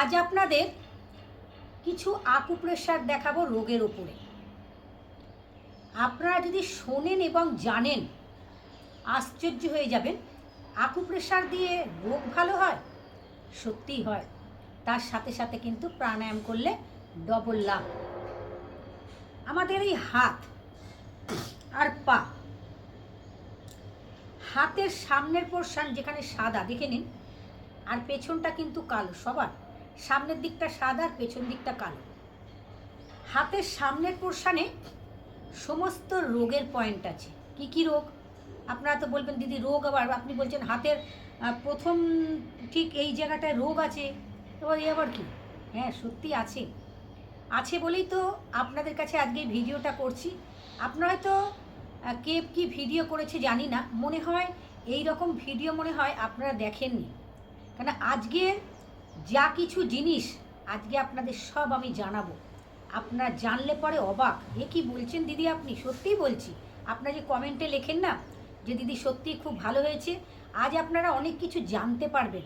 আজ আপনাদের কিছু আকুপ্রেশার দেখাবো রোগের ওপরে আপনারা যদি শোনেন এবং জানেন, আশ্চর্য হয়ে যাবেন, আকুপ্রেশার দিয়ে রোগ ভালো হয়? সত্যিই হয়। তার সাথে সাথে কিন্তু প্রাণায়াম করলে ডবল লাভ। আমাদের এই হাত আর পা, হাতের সামনের পোর্শন যেখানে সাদা, দেখে নিন, আর পেছনটা কিন্তু কালো, সবার। সামনের দিকটা সাদা আর পেছন দিকটা কালো। হাতের সামনের পোর্শানে সমস্ত রোগের পয়েন্ট আছে। কি কি রোগ? আপনারা তো বলবেন, দিদি, রোগ আবার আপনি বলছেন হাতের প্রথম ঠিক এই জায়গাটায় রোগ আছে। এবার এ আবার কি? হ্যাঁ সত্যি আছে। আছে বলেই তো আপনাদের কাছে আজকে ভিডিওটা করছি। আপনারা হয়তো কে কি ভিডিও করেছে জানি না। মনে হয় এই রকম ভিডিও মনে হয় আপনারা দেখেননি। কেন আজকে যা কিছু জিনিস আজকে আপনাদের সব আমি জানাব। আপনারা জানলে পরে অবাক। এ কি বলছেন দিদি আপনি? সত্যিই বলছি। আপনারা যে কমেন্টে লেখেন না যে দিদি সত্যিই খুব ভালো হয়েছে, আজ আপনারা অনেক কিছু জানতে পারবেন।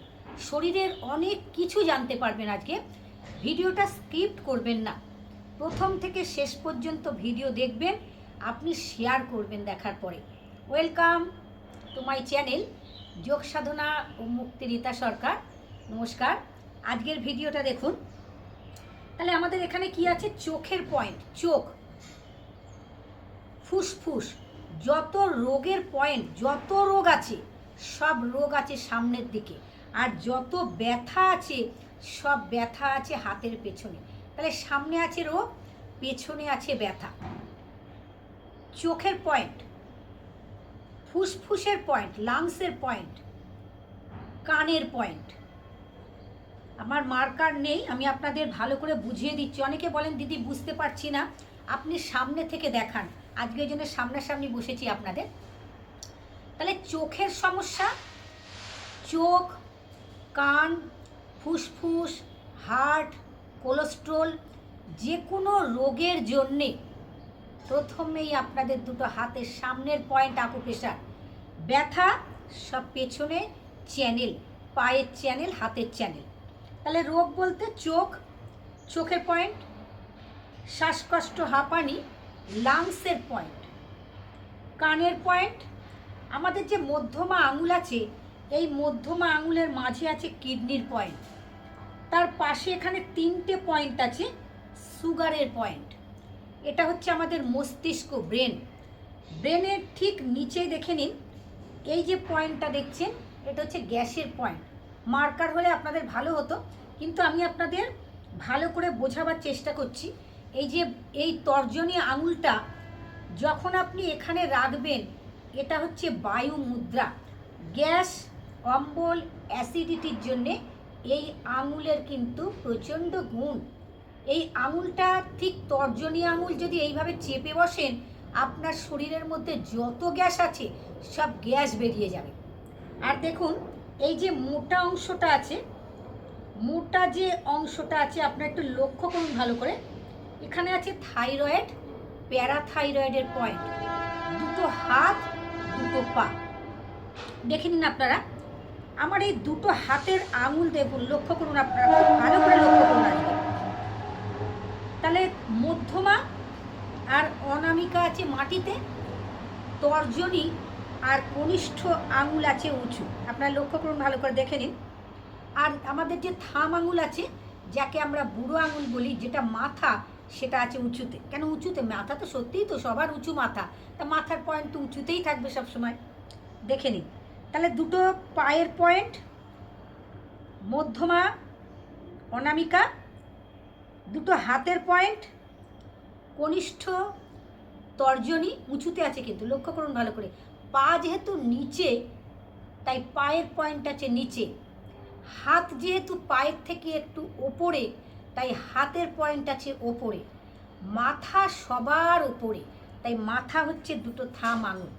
শরীরের অনেক কিছু জানতে পারবেন আজকে। ভিডিওটা স্কিপ্ট করবেন না। প্রথম থেকে শেষ পর্যন্ত ভিডিও দেখবেন, আপনি শেয়ার করবেন দেখার পরে। ওয়েলকাম টু মাই চ্যানেল যোগ সাধনা ও মুক্তি রীতা সরকার। নমস্কার। আজকের ভিডিওটা দেখুন। তাহলে আমাদের এখানে কি আছে? চোখের পয়েন্ট, চোখ। ফুসফুস, যত রোগের পয়েন্ট, যত রোগ আছে, সব রোগ আছে সামনের দিকে। আর যত ব্যথা আছে, সব ব্যথা আছে হাতের পেছনে। তাহলে সামনে আছে রোগ, পেছনে আছে ব্যথা। চোখের পয়েন্ট, ফুসফুসের পয়েন্ট, লাংসের পয়েন্ট, কানের পয়েন্ট। আমার মার্কার নেই, আমি আপনাদের ভালো করে বুঝিয়ে দিচ্ছি। অনেকে বলেন, দিদি, বুঝতে পারছি না। আপনি সামনে থেকে দেখান। আজকে জন্য সামনাসামনি বসেছি আপনাদের। তাহলে চোখের সমস্যা, চোখ, কান, ফুসফুস, হার্ট, কোলেস্ট্রল যে কোনো রোগের জন্যে প্রথমেই আপনাদের দুটো হাতের সামনের পয়েন্ট আকুপ্রেশার ব্যথা, সব পেছনে চ্যানেল পায়ের চ্যানেল হাতের চ্যানেল তাহলে রোগ বলতে চোখ, চোখের পয়েন্ট শ্বাসকষ্ট, হাঁপানি লাংসের পয়েন্ট কানের পয়েন্ট আমাদের যে মধ্যমা আঙুল আছে, এই মধ্যমা আঙুলের মাঝে আছে কিডনির পয়েন্ট তার পাশে এখানে তিনটে পয়েন্ট আছে, সুগারের পয়েন্ট এটা হচ্ছে আমাদের মস্তিষ্ক ব্রেন ব্রেনের ঠিক নিচে দেখে নিন, এই যে পয়েন্টটা দেখছেন, এটা হচ্ছে গ্যাসের পয়েন্ট মার্কার হলে আপনাদের ভালো হতো। কিন্তু আমি আপনাদের ভালো করে বোঝাবার চেষ্টা করছি। এই যে, এই তর্জনী আঙুলটা যখন আপনি এখানে রাখবেন, এটা হচ্ছে বায়ু মুদ্রা গ্যাস, অম্বল, অ্যাসিডিটির জন্যে এই আঙুলের কিন্তু প্রচণ্ড গুণ। এই আঙুলটা ঠিক তর্জনী আঙুল যদি এইভাবে চেপে বসেন, আপনার শরীরের মধ্যে যত গ্যাস আছে, সব গ্যাস বেরিয়ে যাবে। আর দেখুন এই যে মোটা অংশটা আছে, মোটা যে অংশটা আছে, আপনার একটু লক্ষ্য করুন ভালো করে। এখানে আছে থাইরয়েড, প্যারাথাইরয়েডের পয়েন্ট। দুটো হাত, দুটো পা। দেখে নিন আপনারা। আমার এই দুটো হাতের আঙুল দেখুন, লক্ষ্য করুন আপনারা। ভালো করে লক্ষ্য করুন আজকে। তাহলে মধ্যমা আর অনামিকা আছে মাটিতে। তর্জনী আর কনিষ্ঠ আঙুল আছে উঁচু। আপনারা লক্ষ্য করুন, ভালো করে দেখে নিন। আর আমাদের যে থাম আঙুল আছে, যাকে আমরা বুড়ো আঙুল বলি, যেটা মাথা, সেটা আছে উঁচুতে। কেন উঁচুতে? মাথা তো সত্যিই তো সবার উঁচু মাথা। তা মাথার পয়েন্ট তো উঁচুতেই থাকবে সব সময় দেখে নিন। তাহলে দুটো পায়ের পয়েন্ট মধ্যমা, অনামিকা, দুটো হাতের পয়েন্ট কনিষ্ঠ তর্জনী উঁচুতে আছে কিন্তু। লক্ষ্য করুন ভালো করে। পা যেহেতু নিচে, তাই পায়ের পয়েন্ট আছে নিচে। হাত যেহেতু পায়ের থেকে একটু ওপরে, তাই হাতের পয়েন্ট আছে ওপরে। মাথা সবার ওপরে, তাই মাথা হচ্ছে দুটো থাম আঙুল।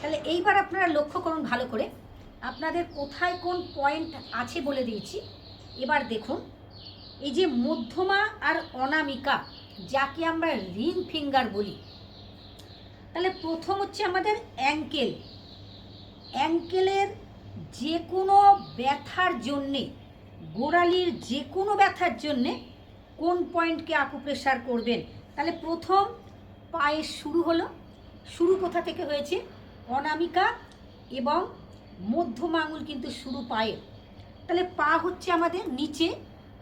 তাহলে এইবার আপনারা লক্ষ্য করুন ভালো করে। আপনাদের কোথায় কোন পয়েন্ট আছে বলে দিয়েছি। এবার দেখুন, এই যে মধ্যমা আর অনামিকা, যাকে আমরা রিং ফিঙ্গার বলি তাহলে প্রথম হচ্ছে আমাদের অ্যাঙ্কেল। অ্যাঙ্কেলের যে কোনো ব্যথার জন্যে, গোড়ালির যে কোনো ব্যথার জন্যে কোন পয়েন্টকে আকুপ্রেশার করবেন? তাহলে প্রথম পায়ের শুরু হলো। শুরু কোথা থেকে হয়েছে? অনামিকা এবং মধ্যম আঙুল কিন্তু শুরু পায়ে তাহলে পা হচ্ছে আমাদের নিচে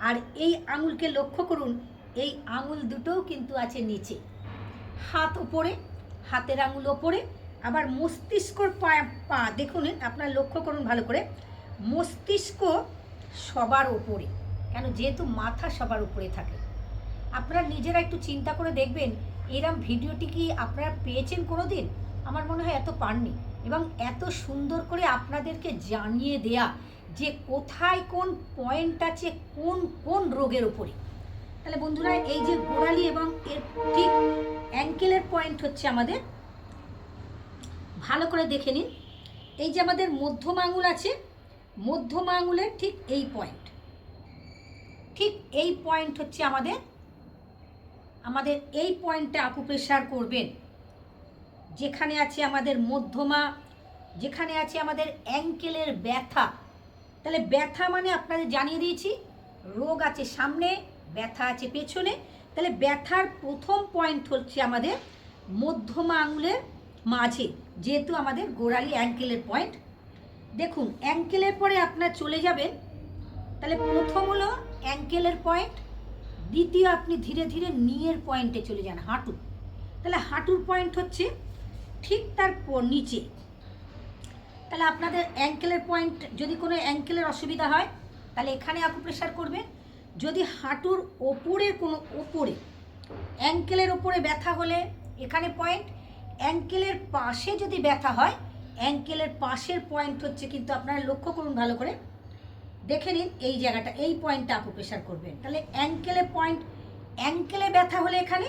আর এই আঙুলকে লক্ষ্য করুন, এই আঙুল দুটোও কিন্তু আছে নিচে। হাত ওপরে হাতের আঙুল ওপরে, আবার মস্তিষ্কর পা পা, দেখুন আপনার লক্ষ্য করুন ভালো করে, মস্তিষ্ক সবার ওপরে, কেন? যেহেতু মাথা সবার উপরে থাকে। আপনারা নিজেরা একটু চিন্তা করে দেখবেন, এরম ভিডিওটি কি আপনারা পেয়েছেন কোনো দিন আমার মনে হয় এত পাননি। এবং এত সুন্দর করে আপনাদেরকে জানিয়ে দেয়া যে কোথায় কোন পয়েন্ট আছে, কোন কোন রোগের ওপরে তাহলে বন্ধুরা, এই যে গোড়ালি এবং এর ঠিক অ্যাঙ্কেলের পয়েন্ট হচ্ছে আমাদের। ভালো করে দেখে নিন। এই যে আমাদের মধ্যম আঙুল আছে, মধ্যম আঙুলের ঠিক এই পয়েন্ট ঠিক এই পয়েন্ট হচ্ছে আমাদের আমাদের এই পয়েন্টে আকুপ্রেশার করবেন। যেখানে আছে আমাদের মধ্যমা, যেখানে আছে আমাদের অ্যাঙ্কেলের ব্যথা। তাহলে ব্যথা মানে আপনাদের জানিয়ে দিয়েছি, রোগ আছে সামনে ব্যথা আছে পেছনে। তাহলে ব্যথার প্রথম পয়েন্ট হচ্ছে আমাদের মধ্যমা আঙুলের মাঝে, যেহেতু আমাদের গোড়ালি অ্যাঙ্কেলের পয়েন্ট দেখুন অ্যাঙ্কেলের পরে আপনার চলে যাবেন। তাহলে প্রথম হলো অ্যাঙ্কেলের পয়েন্ট দ্বিতীয় আপনি ধীরে ধীরে নিয়ের পয়েন্টে চলে যান হাঁটু তাহলে হাঁটুর পয়েন্ট হচ্ছে ঠিক তার নিচে। তাহলে আপনাদের অ্যাঙ্কেলের পয়েন্ট যদি কোনো অ্যাঙ্কেলের অসুবিধা হয়, তাহলে এখানে আকুপ্রেশার করবেন। যদি হাঁটুর ওপরে কোনো ওপরে অ্যাঙ্কেলের ওপরে ব্যথা হলে এখানে পয়েন্ট অ্যাঙ্কেলের পাশে যদি ব্যথা হয় অ্যাঙ্কেলের পাশের পয়েন্ট হচ্ছে কিন্তু আপনারা লক্ষ্য করুন ভালো করে। দেখে নিন এই জায়গাটা, এই পয়েন্টটা আকুপ্রেশার করবেন তাহলে অ্যাঙ্কেলে পয়েন্ট অ্যাঙ্কেলে ব্যথা হলে এখানে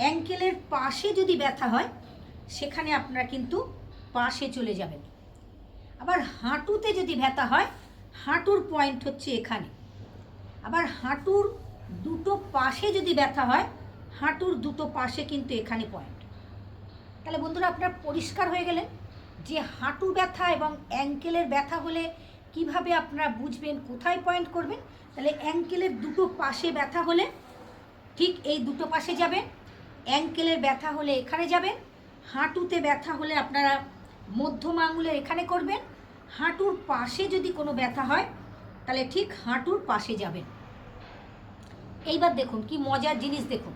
অ্যাঙ্কেলের পাশে যদি ব্যথা হয়, সেখানে আপনারা কিন্তু পাশে চলে যাবেন। আবার হাঁটুতে যদি ব্যথা হয়, হাঁটুর পয়েন্ট হচ্ছে এখানে। আবার হাঁটুর দুটো পাশে যদি ব্যথা হয়, হাঁটুর দুটো পাশে কিন্তু এখানে পয়েন্ট তাহলে বন্ধুরা আপনার পরিষ্কার হয়ে গেলেন যে হাঁটু ব্যথা এবং অ্যাঙ্কেলের ব্যথা হলে কীভাবে আপনারা বুঝবেন, কোথায় পয়েন্ট করবেন? তাহলে অ্যাঙ্কেলের দুটো পাশে ব্যথা হলে ঠিক এই দুটো পাশে যাবেন অ্যাঙ্কেলের ব্যথা হলে এখানে যাবেন, হাঁটুতে ব্যথা হলে আপনারা মধ্যম আঙুলের এখানে করবেন, হাঁটুর পাশে যদি কোনো ব্যথা হয় তাহলে ঠিক হাঁটুর পাশে যাবেন। এইবার দেখুন কি মজার জিনিস দেখুন।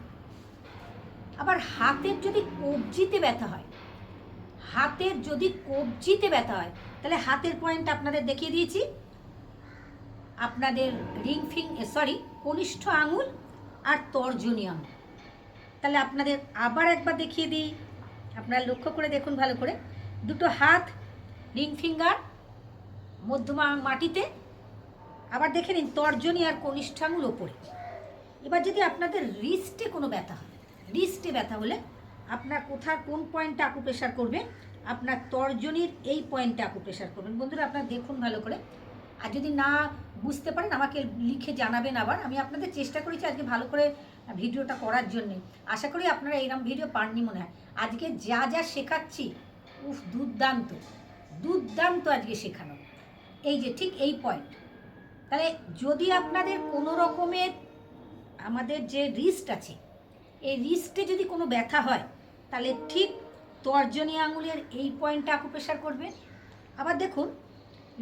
আবার হাতের যদি কবজিতে ব্যথা হয়, হাতের যদি কবজিতে ব্যথা হয়, তাহলে হাতের পয়েন্ট আপনাদের দেখিয়ে দিয়েছি। আপনাদের রিং ফিং সরি কনিষ্ঠ আঙুল আর তর্জনী আঙুল। তাহলে আপনাদের আবার একবার দেখিয়ে দিই। আপনারা লক্ষ্য করে দেখুন ভালো করে। দুটো হাত, রিং ফিঙ্গার, মধ্যমা মাটিতে আবার দেখে নিন, তর্জনী আর কনিষ্ঠ আঙুল ওপরে। এবার যদি আপনাদের রিস্টে কোনো ব্যথা হয় রিস্টে ব্যথা হলে আপনার কোথায় কোন পয়েন্টে আকুপ্রেশার করবেন আপনার তর্জনীর এই পয়েন্টে আকুপ্রেশার করবেন। বন্ধুরা, আপনারা দেখুন ভালো করে। আর যদি না বুঝতে পারেন, আমাকে লিখে জানাবেন আবার। আমি আপনাদের চেষ্টা করেছি আজকে ভালো করে ভিডিওটা করার জন্যে। আশা করি আপনারা এইরকম ভিডিও পাননি মনে হয়। আজকে যা যা শেখাচ্ছি, উফ, দুর্দান্ত। দুর্দান্ত আজকে শেখানো। এই যে, ঠিক এই পয়েন্ট তাহলে যদি আপনাদের কোনো রকমের আমাদের যে রিস্ট আছে, এই রিস্টে যদি কোনো ব্যথা হয়, তাহলে ঠিক তর্জনী আঙুলের এই পয়েন্টটা আকুপ্রেশার করবে। আবার দেখুন,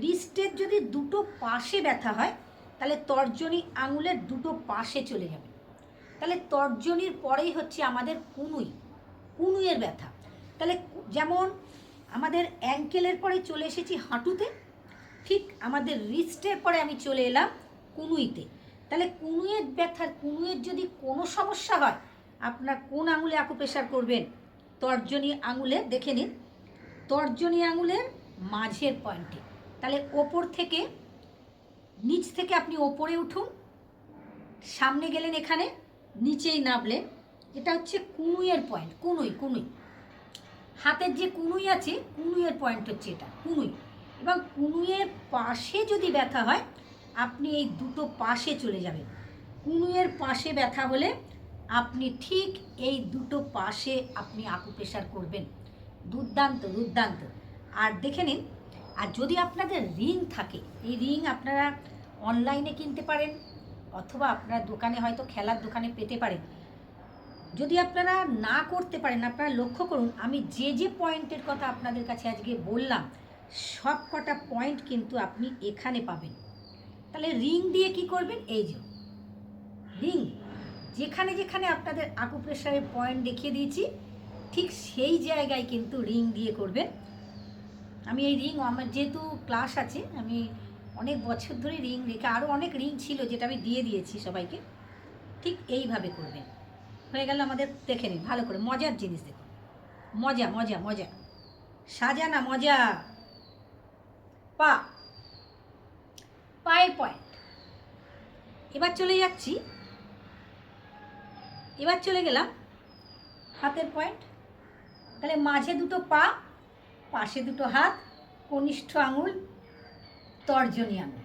রিস্টের যদি দুটো পাশে ব্যথা হয়, তাহলে তর্জনী আঙুলের দুটো পাশে চলে যাবে। তাহলে তর্জনীর পরেই হচ্ছে আমাদের কুনুই, কুনুইয়ের ব্যথা। তাহলে যেমন আমাদের অ্যাঙ্কেলের পরে চলে এসেছি হাঁটুতে ঠিক আমাদের রিস্টের পরে আমি চলে এলাম কুনুইতে। তাহলে কুনুয়ের ব্যথার কুনুয়ের যদি কোনো সমস্যা হয়, আপনার কোন আঙুলে আকুপ্রেশার করবেন? তর্জনী আঙুলে, দেখে নিন। তর্জনী আঙুলের মাঝের পয়েন্টে তাহলে ওপর থেকে, নিচ থেকে আপনি ওপরে উঠুন। সামনে গেলেন এখানে, নিচেই নামলেন। এটা হচ্ছে কুনুইয়ের পয়েন্ট কুনুই কুনুই। হাতের যে কুনুই আছে, কুনুইয়ের পয়েন্ট হচ্ছে এটা, কুনুই। এবং কুনুয়ের পাশে যদি ব্যথা হয়, আপনি এই দুটো পাশে চলে যাবেন। কুনুয়ের পাশে ব্যথা হলে আপনি ঠিক এই দুটো পাশে আপনি আকুপ্রেশার করবেন। দুর্দান্ত দুর্দান্ত। আর দেখে নিন, আর যদি আপনাদের রিং থাকে, এই রিং আপনারা অনলাইনে কিনতে পারেন, অথবা আপনার দোকানে হয়তো খেলার দোকানে পেতে পারেন। যদি আপনারা না করতে পারেন, আপনারা লক্ষ্য করুন, আমি যে যে পয়েন্টের কথা আপনাদের কাছে আজকে বললাম সব কটা পয়েন্ট কিন্তু আপনি এখানে পাবেন। তাহলে রিং দিয়ে কি করবেন? এই যে রিং যেখানে যেখানে আপনাদের আকুপ্রেশারের পয়েন্ট দেখিয়ে দিয়েছি, ঠিক সেই জায়গায় কিন্তু রিং দিয়ে করবেন। আমি এই রিং আমার যেহেতু ক্লাস আছে, আমি অনেক বছর ধরে রিং রেখে আরও অনেক রিং ছিল যেটা আমি দিয়ে দিয়েছি সবাইকে, ঠিক এইভাবে করবেন। হয়ে গেল আমাদের, দেখে নিন, ভালো করে, মজার জিনিস দেখুন। মজা মজা মজা। সাজানা মজা? পা। পায়ের পয়েন্ট এবার চলে যাচ্ছি। এবার চলে গেলাম হাতের পয়েন্ট তাহলে মাঝে দুটো পা, পাশে দুটো হাত, কনিষ্ঠ আঙুল, তর্জনী আঙুল।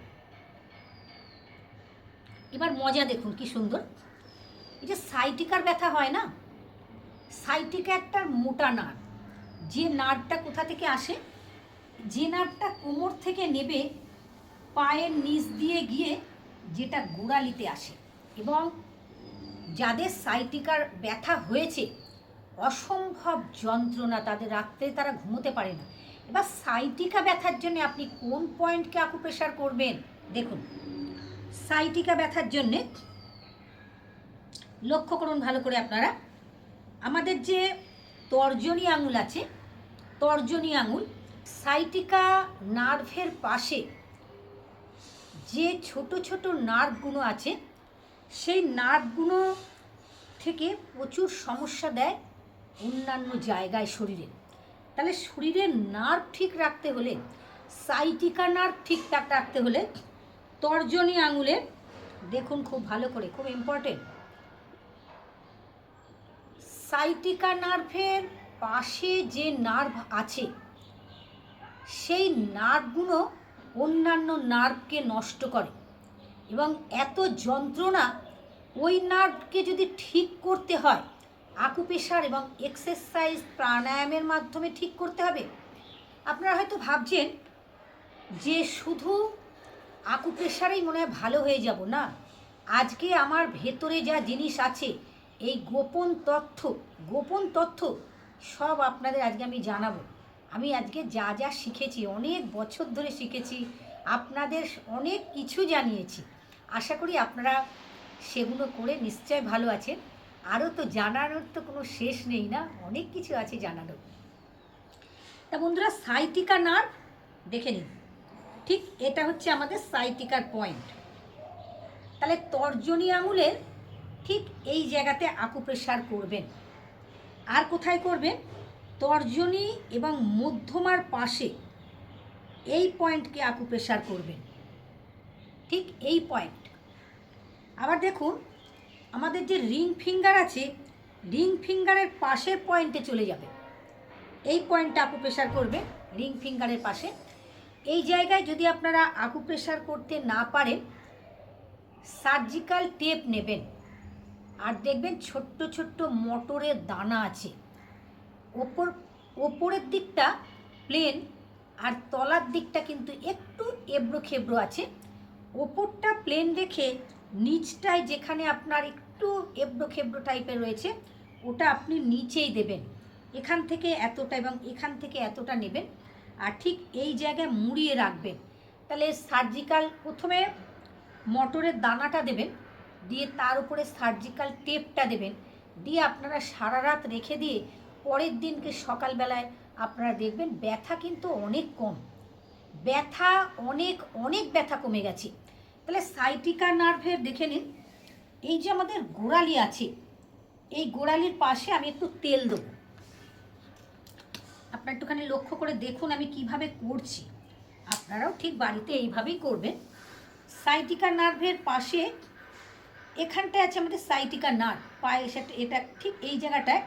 এবার মজা দেখুন কি সুন্দর। এই যে সাইটিকার ব্যথা হয় না? সাইটিকা একটা মোটা নাড়। যে নাড়টা কোথা থেকে আসে? যে নাড়টা কোমর থেকে নেবে পায়ের নিচ দিয়ে গিয়ে যেটা গোড়ালিতে আসে। এবং যাদের সাইটিকার ব্যথা হয়েছে, অসম্ভব যন্ত্রণা তাদের রাত্রে তারা ঘুমোতে পারে না। এবার সাইটিকা ব্যথার জন্য আপনি কোন পয়েন্টকে আকুপ্রেশার করবেন? দেখুন সাইটিকা ব্যথার জন্যে লক্ষ্য করুন ভালো করে আপনারা। আমাদের যে তর্জনী আঙুল আছে, তর্জনী আঙুল সাইটিকা নার্ভের পাশে যে ছোট ছোট নার্ভগুলো আছে, সেই নার্ভগুলো থেকে প্রচুর সমস্যা দেয় অন্যান্য জায়গায় শরীরে। তাহলে শরীরের নার্ভ ঠিক রাখতে হলে, সাইটিকা নার্ভ ঠিকঠাক রাখতে হলে তর্জনী আঙুলের দেখুন খুব ভালো করে, খুব ইম্পর্টেন্ট সাইটিকা নার্ভের পাশে যে নার্ভ আছে সেই নার্ভগুলো অন্যান্য নার্ভকে নষ্ট করে। এবং এত যন্ত্রণা ওই নার্ভকে যদি ঠিক করতে হয় আকুপেশার এবং এক্সারসাইজ প্রাণায়ামের মাধ্যমে ঠিক করতে হবে, আপনারা হয়তো ভাবছেন যে শুধু আকুপ্রেশারেই মনে হয় ভালো হয়ে যাব, না। আজকে আমার ভেতরে যা জিনিস আছে, এই গোপন তথ্য গোপন তথ্য সব আপনাদের আজকে আমি জানাব। আমি আজকে যা যা শিখেছি, অনেক বছর ধরে শিখেছি, আপনাদের অনেক কিছু জানিয়েছি। আশা করি আপনারা সেগুলো করে নিশ্চয় ভালো আছেন। আরও তো জানানোর তো কোনো শেষ নেই না, অনেক কিছু আছে জানানোর। তা বন্ধুরা, সাইটিকা নার্ভ দেখে নিন। ঠিক এটা হচ্ছে আমাদের সাইটিকার পয়েন্ট। তাহলে তর্জনী আঙুলের ঠিক এই জায়গাতে আকুপ্রেশার করবেন। আর কোথায় করবেন? তর্জনী এবং মধ্যমার পাশে এই পয়েন্টকে আকুপ্রেশার করবেন। ঠিক এই পয়েন্ট আবার দেখুন, আমাদের যে রিং ফিঙ্গার আছে রিং ফিঙ্গারের পাশের পয়েন্টে চলে যাবে। এই পয়েন্টটা আকুপ্রেশার করবে রিং ফিঙ্গারের পাশে। এই জায়গায় যদি আপনারা আকুপ্রেশার করতে না পারেন সার্জিক্যাল টেপ নেবেন। আর দেখবেন ছোট্ট ছোট্ট মটরের দানা আছে। ওপর, ওপরের দিকটা প্লেন আর তলার দিকটা কিন্তু একটু এবড়ো খেবড়ো আছে। ওপরটা প্লেন রেখে নিচটায় যেখানে আপনার একটু এবড়ো খেবড়ো টাইপের রয়েছে, ওটা আপনি নিচেই দেবেন। এখান থেকে এতটা এবং এখান থেকে এতটা নেবেন আর ঠিক এই জায়গায় মুড়িয়ে রাখবেন। তাহলে সার্জিক্যাল প্রথমে মটরের দানাটা দেবেন, দিয়ে তার উপরে সার্জিক্যাল টেপটা দেবেন, দিয়ে আপনারা সারা রাত রেখে দিয়ে পরের দিনকে সকালবেলায় আপনারা দেখবেন ব্যথা কিন্তু অনেক কম। ব্যথা অনেক অনেক ব্যথা কমে গেছে। তাহলে সাইটিকা নার্ভের দেখে নিন। এই যে আমাদের গোড়ালি আছে, এই গোড়ালির পাশে আমি একটু তেল দেবো। আপনারা একটুখানি লক্ষ্য করে দেখুন আমি কীভাবে করছি। আপনারাও ঠিক বাড়িতে এইভাবেই করবেন। সাইটিকা নার্ভের পাশে এখানটায় আছে আমাদের সাইটিকা নার্ভ পায়ে এটা ঠিক এই জায়গাটায়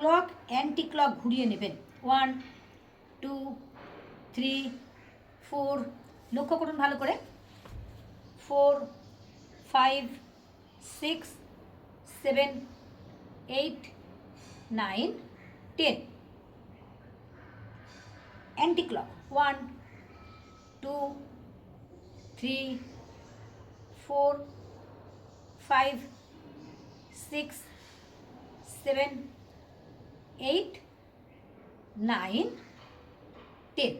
ক্লক অ্যান্টি ক্লক ঘুরিয়ে নেবেন। ওয়ান টু থ্রি ফোর লক্ষ্য করুন ভালো করে। Four five six seven eight nine ten anti clock one two three four five six seven eight nine ten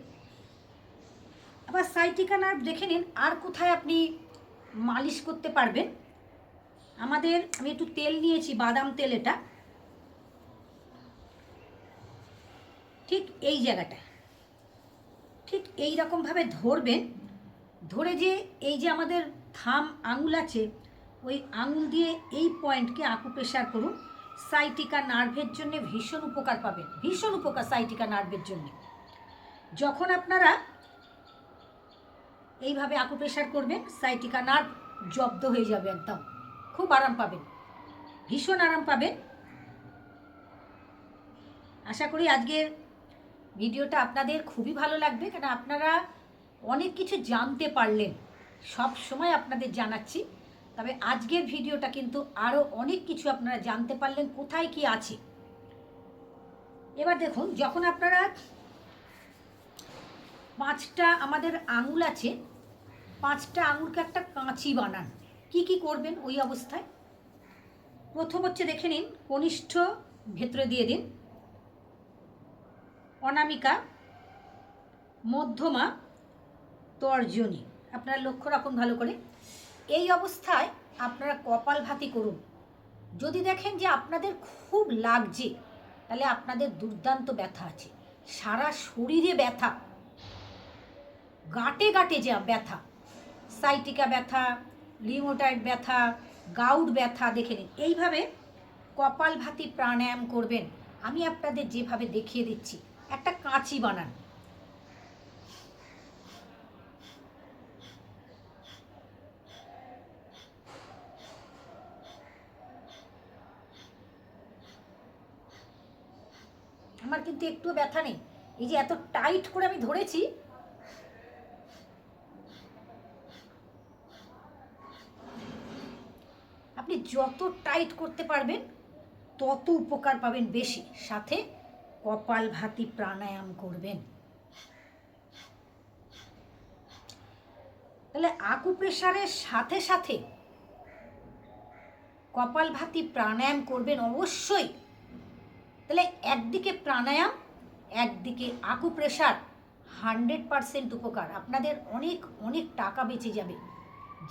আবার সাইটিকা নার্ভ দেখে নিন, আর কোথায় আপনি মালিশ করতে পারবেন। আমাদের, আমি একটু তেল নিয়েছি, বাদাম তেল এটা। ঠিক এই জায়গাটায় ঠিক এই রকমভাবে ধরবেন। ধরে যে এই যে আমাদের থাম আঙুল আছে, ওই আঙুল দিয়ে এই পয়েন্টকে আকুপ্রেশার করুন। সাইটিকা নার্ভের জন্য ভীষণ উপকার পাবেন, ভীষণ উপকার সাইটিকা নার্ভের জন্য। যখন আপনারা এইভাবে আকুপ্রেশার করবেন, সাইটিকা নার্ভ জব্দ হয়ে যাবে একদম। খুব আরাম পাবেন, ভীষণ আরাম পাবেন। আশা করি আজকের ভিডিওটা আপনাদের খুবই ভালো লাগবে, কেন আপনারা অনেক কিছু জানতে পারলেন। সব সময় আপনাদের জানাচ্ছি। তবে আজকের ভিডিওটা কিন্তু আরও অনেক কিছু আপনারা জানতে পারলেন, কোথায় কি আছে। এবার দেখুন, যখন আপনারা পাঁচটা আমাদের আঙুল আছে, পাঁচটা আঙুলকে একটা কাঁচি বানান। কি কি করবেন ওই অবস্থায়? প্রথম হচ্ছে দেখে নিন, কনিষ্ঠ ভেতরে দিয়ে দিন। অনামিকা, মধ্যমা, তর্জনী। আপনারা লক্ষ্য রাখুন ভালো করে। এই অবস্থায় আপনারা কপাল ভাতি করুন। যদি দেখেন যে আপনাদের খুব লাগছে, তাহলে আপনাদের দুর্দান্ত ব্যথা আছে। সারা শরীরে ব্যথা। গাটে গাটে যা ব্যথা। সাইটিকা ব্যথা, লিমোটাইড ব্যথা, গাউট ব্যথা দেখে নিন। এইভাবে কপাল ভাতি প্রাণায়াম করবেন। আমি আপনাদের যেভাবে দেখিয়ে দিচ্ছি, একটা কাঁচি বানান। আমার কিন্তু একটু ব্যথা নেই। এই যে এত টাইট করে আমি ধরেছি। আপনি যত টাইট করতে পারবেন, তত উপকার পাবেন বেশি। সাথে কপাল ভাতি প্রাণায়াম করবেন। তাহলে আকুপ্রেশারের সাথে সাথে কপাল ভাতি প্রাণায়াম করবেন অবশ্যই। তাহলে একদিকে প্রাণায়াম, একদিকে আকুপ্রেশার হান্ড্রেড পারসেন্ট উপকার। আপনাদের অনেক অনেক টাকা বেঁচে যাবে।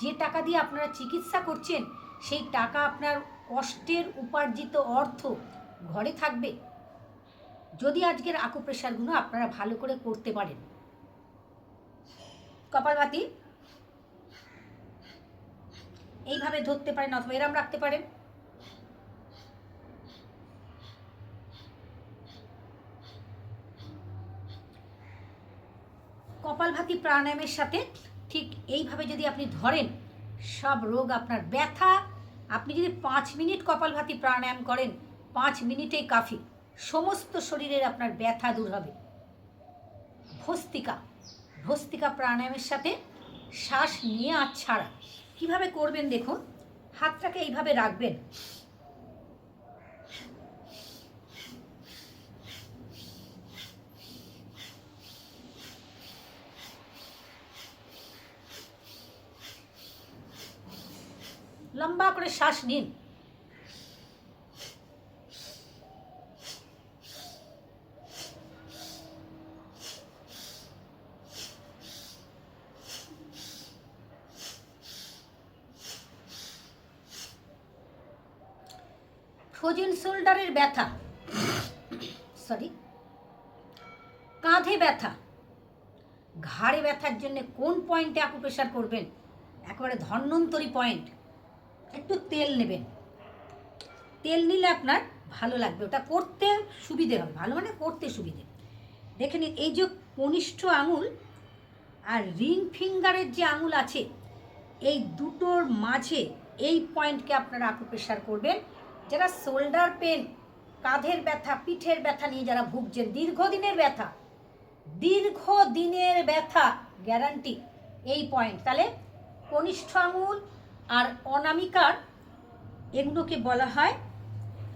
যে টাকা দিয়ে আপনারা চিকিৎসা করছেন, সেই টাকা আপনার কষ্টের উপার্জিত অর্থ ঘরে থাকবে। যদি আজকের আকুপ্রেশারগুলো আপনারা ভালো করে করতে পারেন। কপালভাতি, এইভাবে ধরতে পারেন অথবা এরম রাখতে পারেন। কপালভাতি প্রাণায়ামের সাথে ঠিক এইভাবে যদি আপনি ধরেন, সব রোগ আপনার ব্যথা, আপনি যদি পাঁচ মিনিট কপালভাতি প্রাণায়াম করেন, পাঁচ মিনিটেই কাফি। সমস্ত শরীরের আপনার ব্যথা দূর হবে। ভস্তিকা ভস্তিকা প্রাণায়ামের সাথে শ্বাস নিয়ে আর ছাড়া। কীভাবে করবেন দেখুন? হাতটাকে এইভাবে রাখবেন। লম্বা করে শ্বাস নিন। ফ্রোজেন শোল্ডারের ব্যথা। সরি। কাঁধে ব্যথা। ঘাড়ে ব্যথার জন্য কোন পয়েন্টে আকুপ্রেশার করবেন? একেবারে ধন্বন্তরী পয়েন্ট একটু তেল নেবেন। তেল নিলে আপনার ভালো লাগবে। ওটা করতে সুবিধে হবে, ভালো মানে করতে সুবিধে। দেখে নিন, এই যে কনিষ্ঠ আঙুল আর রিং ফিঙ্গারের যে আঙুল আছে, এই দুটোর মাঝে এই পয়েন্টকে আপনারা আকুপ্রেশার করবেন। যারা শোল্ডার পেন, কাঁধের ব্যথা, পিঠের ব্যথা নিয়ে যারা ভুগছেন, দীর্ঘদিনের ব্যথা দীর্ঘদিনের ব্যথা গ্যারান্টি এই পয়েন্ট। তাহলে কনিষ্ঠ আঙুল আর অনামিকার এগুলোকে বলা হয়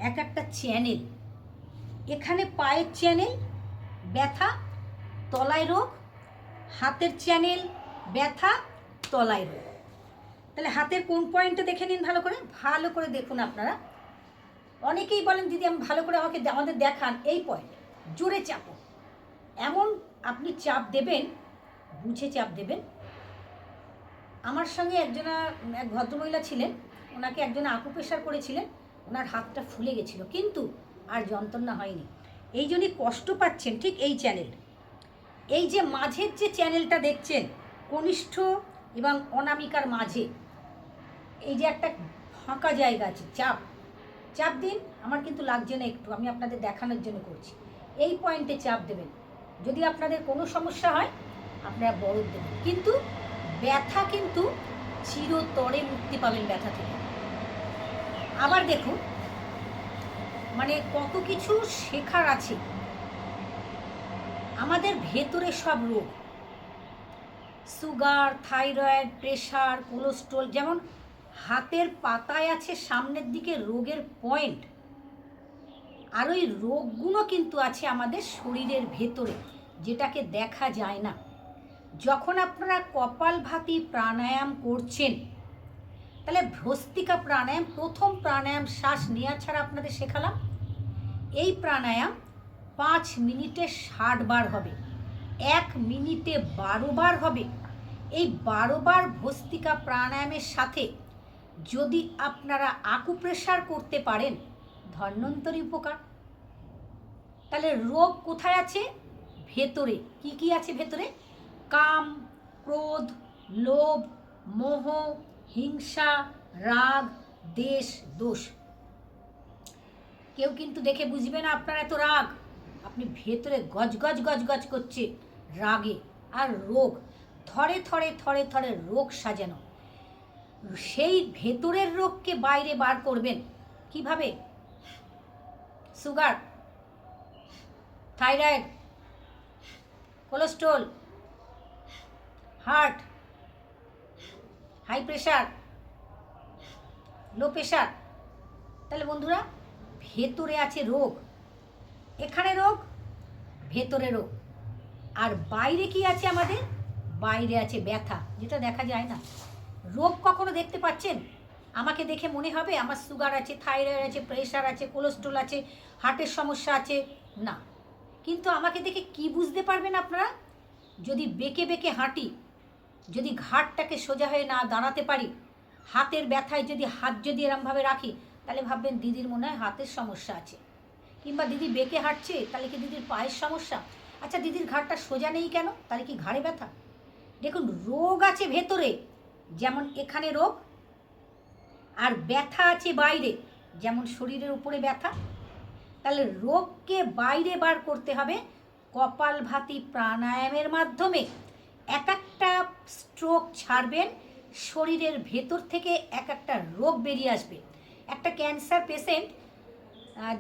এক একটা চ্যানেল। এখানে পায়ের চ্যানেল, ব্যথা, তলায় রোগ, হাতের চ্যানেল, ব্যথা, তলায় রোগ। তাহলে হাতের কোন পয়েন্টটা দেখে নিন ভালো করে? ভালো করে দেখুন আপনারা। অনেকেই বলেন দিদি আমি ভালো করে আমাকে আমাদের দেখান এই পয়েন্ট জোরে চাপো। এমন আপনি চাপ দেবেন, বুঝে চাপ দেবেন আমার সঙ্গে একজনা এক ভদ্রমহিলা ছিলেন, ওনাকে একজন আকুপ্রেশার করেছিলেন, ওনার হাতটা ফুলে গেছিল, কিন্তু আর যন্ত্রণা হয়নি। এই জন্যই কষ্ট পাচ্ছেন ঠিক এই চ্যানেল। এই যে মাঝের যে চ্যানেলটা দেখছেন, কনিষ্ঠ এবং অনামিকার মাঝে, এই যে একটা ফাঁকা জায়গা আছে, চাপ। চাপ দিন, আমার কিন্তু লাগছে না একটু, আমি আপনাদের দেখানোর জন্য করছি। এই পয়েন্টে চাপ দেবেন। যদি আপনাদের কোনো সমস্যা হয়, আপনারা বরফ দেবেন। কিন্তু ব্যথা কিন্তু চিরতরে মুক্তি পাবেন ব্যথা থেকে। আবার দেখুন মানে কত কিছু শেখার আছে। আমাদের ভেতরে সব রোগ। সুগার, থাইরয়েড, প্রেশার, কোলেস্ট্রল, যেমন হাতের পাতায় আছে সামনের দিকে রোগের পয়েন্ট, আর ওই রোগগুলো কিন্তু আছে আমাদের শরীরের ভেতরে, যেটাকে দেখা যায় না। যখন আপনারা কপালভাতি প্রাণায়াম করছেন, তাহলে ভ্রস্তিকা প্রাণায়াম, প্রথম প্রাণায়াম শ্বাস নেওয়া ছাড়া আপনাদের শেখালাম। এই প্রাণায়াম পাঁচ মিনিটে ষাট বার হবে, এক মিনিটে বারো বার হবে। এই বারো বার ভস্তিকা প্রাণায়ামের সাথে যদি আপনারা আকুপ্রেশার করতে পারেন ধন্বন্তরী উপকার। তাহলে রোগ কোথায় আছে? ভেতরে। কি কি আছে ভেতরে? কাম, ক্রোধ, লোভ, মোহ, হিংসা, রাগ, দেশ, দোষ। কেউ কিন্তু দেখে বুঝবে না আপনার এত রাগ। আপনি ভেতরে গজগজ গজগজ করছে রাগে আর রোগ। থরে থরে থরে থরে রোগ সাজানো। সেই ভেতরের রোগকে বাইরে বার করবেন। কীভাবে? Sugar, thyroid, cholesterol. Heart, high pressure low pressure তাহলে বন্ধুরা, ভেতরে আছে রোগ। এখানে রোগ, ভেতরে রোগ। আর বাইরে কি আছে আমাদের? বাইরে আছে ব্যথা, যেটা দেখা যায় না। রোগ কখনো দেখতে পাচ্ছেন? আমাকে দেখে মনে হবে আমার সুগার আছে, থাইরয়েড আছে প্রেশার আছে, কোলেস্ট্রল আছে, হার্টের সমস্যা আছে। না। কিন্তু আমাকে দেখে কি বুঝতে পারবেন আপনারা? যদি বেঁকে বেঁকে হাঁটি যদি ঘাটটাকে সোজা হয়ে না দাঁড়াতে পারি, হাতের ব্যথায় যদি হাত যদি এরমভাবে রাখি, তাহলে ভাববেন দিদির মনে হয় হাতের সমস্যা আছে। কিংবা দিদি বেঁকে হাঁটছে, তাহলে কি দিদির পায়ের সমস্যা? আচ্ছা দিদির ঘাটটা সোজা নেই কেন? তাহলে কি ঘাড়ে ব্যথা? দেখুন, রোগ আছে ভেতরে, যেমন এখানে রোগ, আর ব্যথা আছে বাইরে, যেমন শরীরের উপরে ব্যথা। তাহলে রোগকে বাইরে বার করতে হবে কপালভাতি প্রাণায়ামের মাধ্যমে। এক একটা স্ট্রোক ছাড়বেন, শরীরের ভেতর থেকে এক একটা রোগ বেরিয়ে আসবে। একটা ক্যান্সার পেশেন্ট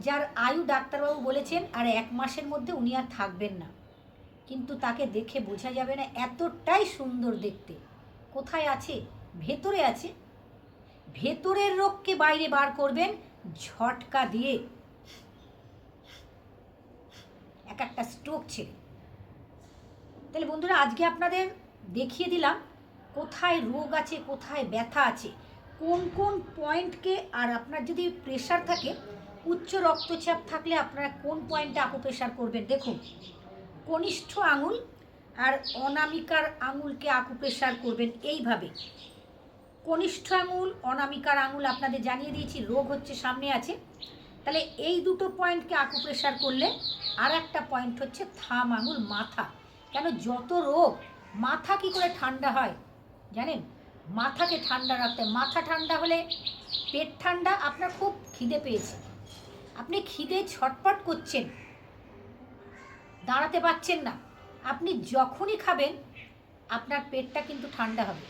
যার আয়ু ডাক্তারবাবু বলেছেন, আর এক মাসের মধ্যে উনি আর থাকবেন না। কিন্তু তাকে দেখে বোঝা যাবে না এতটাই সুন্দর দেখতে। কোথায় আছে? ভেতরে আছে। ভেতরের রোগকে বাইরে বার করবেন, ঝটকা দিয়ে। এক একটা স্ট্রোক ছেড়ে। তাহলে বন্ধুরা, আজকে আপনাদের দেখিয়ে দিলাম কোথায় রোগ আছে, কোথায় ব্যথা আছে, কোন কোন পয়েন্টকে আর আপনার যদি প্রেশার থাকে, উচ্চ রক্তচাপ থাকলে আপনারা কোন পয়েন্টে আকুপ্রেশার করবেন? দেখুন, কনিষ্ঠ আঙুল আর অনামিকার আঙুলকে আকুপ্রেশার করবেন এইভাবে। কনিষ্ঠ আঙুল, অনামিকার আঙুল আপনাদের জানিয়ে দিয়েছি, রোগ হচ্ছে সামনে আছে। তাহলে এই দুটো পয়েন্টকে আকুপ্রেশার করলে আর একটা পয়েন্ট হচ্ছে থাম আঙুল, মাথা। কেন যত রোগ, মাথা কি করে ঠান্ডা হয় জানেন? মাথাকে ঠান্ডা রাখতে মাথা ঠান্ডা হলে পেট ঠান্ডা, আপনার খুব খিদে পেয়েছে। আপনি খিদে ছটপট করছেন। দাঁড়াতে পারছেন না। আপনি যখনই খাবেন, আপনার পেটটা কিন্তু ঠান্ডা হবে।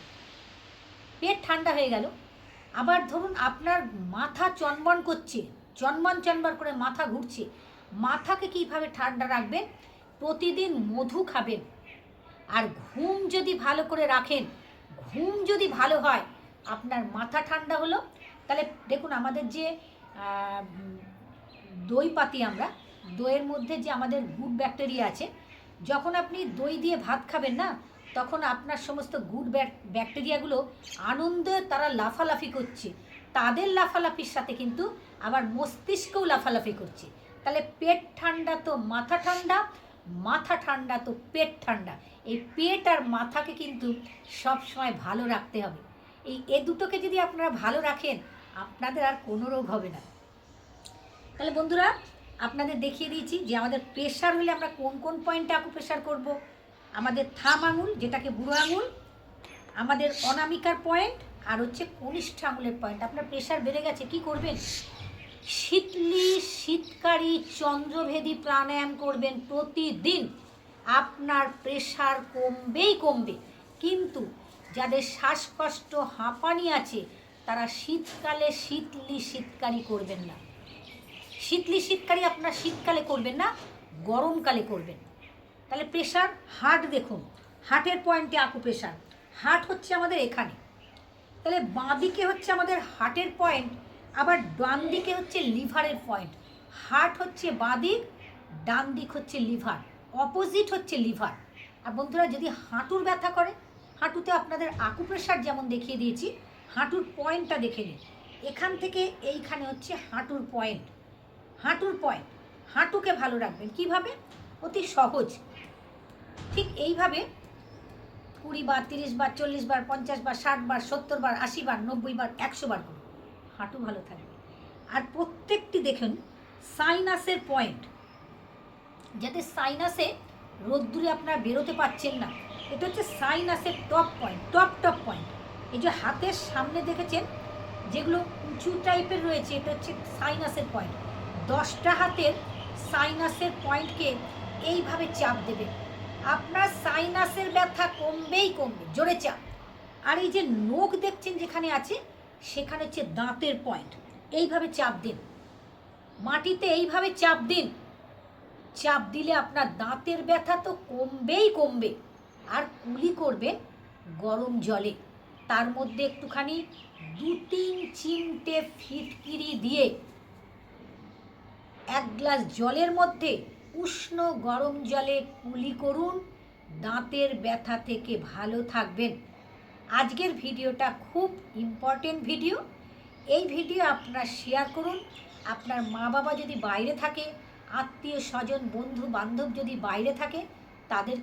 পেট ঠান্ডা হয়ে গেল। আবার ধরুন আপনার মাথা চনবন করছে চনবন চনবন করে মাথা ঘুরছে। মাথাকে কীভাবে ঠান্ডা রাখবেন? প্রতিদিন মধু খাবেন। আর ঘুম যদি ভালো করে রাখেন, ঘুম যদি ভালো হয়, আপনার মাথা ঠান্ডা হলো, তাহলে দেখুন আমাদের যে দই পাতি আমরা, দইয়ের মধ্যে যে আমাদের গুড ব্যাকটেরিয়া আছে, যখন আপনি দই দিয়ে ভাত খাবেন না, তখন আপনার সমস্ত গুড ব্যাকটেরিয়াগুলো আনন্দে তারা লাফালাফি করছে। তাদের লাফালাফির সাথে কিন্তু আবার মস্তিষ্কও লাফালাফি করছে। তাহলে পেট ঠান্ডা তো মাথা ঠান্ডা মাথা ঠান্ডা তো পেট ঠান্ডা। এই পেট আর মাথাকে কিন্তু সব সময় ভালো রাখতে হবে। এই এ দুটোকে যদি আপনারা ভালো রাখেন, আপনাদের আর কোনো রোগ হবে না। তাহলে বন্ধুরা, আপনাদের দেখিয়ে দিয়েছি যে আমাদের প্রেশার হলে আমরা কোন কোন পয়েন্টে আকু প্রেশার করব। আমাদের থাম আঙুল, যেটাকে বুড়ো আঙুল, আমাদের অনামিকার পয়েন্ট আর হচ্ছে কনিষ্ঠ আঙুলের পয়েন্ট আপনার প্রেশার বেড়ে গেছে, কি করবেন? শীতলি শীতকারী চন্দ্রভেদী প্রাণায়াম করবেন প্রতিদিন। আপনার প্রেশার কমবেই কমবে। কিন্তু যাদের শ্বাসকষ্ট, হাঁপানি আছে, তারা শীতকালে শীতলি শীতকারী করবেন না। শীতলি শীতকারী আপনার শীতকালে করবেন না, গরমকালে করবেন। তাহলে প্রেশার হার্ট দেখুন। হার্টের পয়েন্টে আকু প্রেশার। হার্ট হচ্ছে আমাদের এখানে। তাহলে বাঁ দিকে হচ্ছে আমাদের হার্টের পয়েন্ট। আবার ডান দিকে হচ্ছে লিভারের পয়েন্ট হার্ট হচ্ছে বাঁ দিক, ডান দিক হচ্ছে লিভার অপোজিট হচ্ছে লিভার। আর বন্ধুরা, যদি হাঁটুর ব্যথা করে, হাঁটুতে আপনাদের আকুপ্রেশার যেমন দেখিয়ে দিয়েছি, হাঁটুর পয়েন্টটা দেখে নিন। এখান থেকে এইখানে হচ্ছে হাঁটুর পয়েন্ট হাঁটুর পয়েন্ট হাঁটুকে ভালো রাখবেন। কীভাবে? অতি সহজ। ঠিক এইভাবে কুড়ি বার, তিরিশ বার, চল্লিশ বার, পঞ্চাশ বার, ষাট বার, সত্তর বার, আশি বার, নব্বই বার, একশো বার করুন। হাঁটু ভালো থাকবে। আর প্রত্যেকটি দেখুন সাইনাসের পয়েন্ট যাতে সাইনাসে রোদ্দুরে আপনারা বেরোতে পারছেন না, এটা হচ্ছে সাইনাসের top point top top point এই যে হাতের সামনে দেখেছেন, যেগুলো উঁচু টাইপের রয়েছে, এটা হচ্ছে সাইনাসের পয়েন্ট দশটা হাতের সাইনাসের পয়েন্টকে এইভাবে চাপ দেবে। আপনার সাইনাসের ব্যথা কমবেই কমবে, জোরে চাপ। আর এই যে নোখ দেখছেন যেখানে আছে সেখানে হচ্ছে দাঁতের পয়েন্ট এইভাবে চাপ দিন। মাটিতে এইভাবে চাপ দিন। চাপ দিলে আপনার দাঁতের ব্যথা তো কমবেই কমবে। আর কুলি করবে গরম জলে। তার মধ্যে একটুখানি দু তিন চিমটে ফিটকিরি দিয়ে এক গ্লাস জলের মধ্যে উষ্ণ গরম জলে কুলি করুন। দাঁতের ব্যথা থেকে ভালো থাকবেন। আজকের ভিডিওটা খুব ইম্পর্টেন্ট ভিডিও এই ভিডিও আপনারা শেয়ার করুন। আপনার মা বাবা যদি বাইরে থাকে আত্মীয় স্বজন বন্ধু বান্ধব যদি বাইরে থাকে, তাদেরকে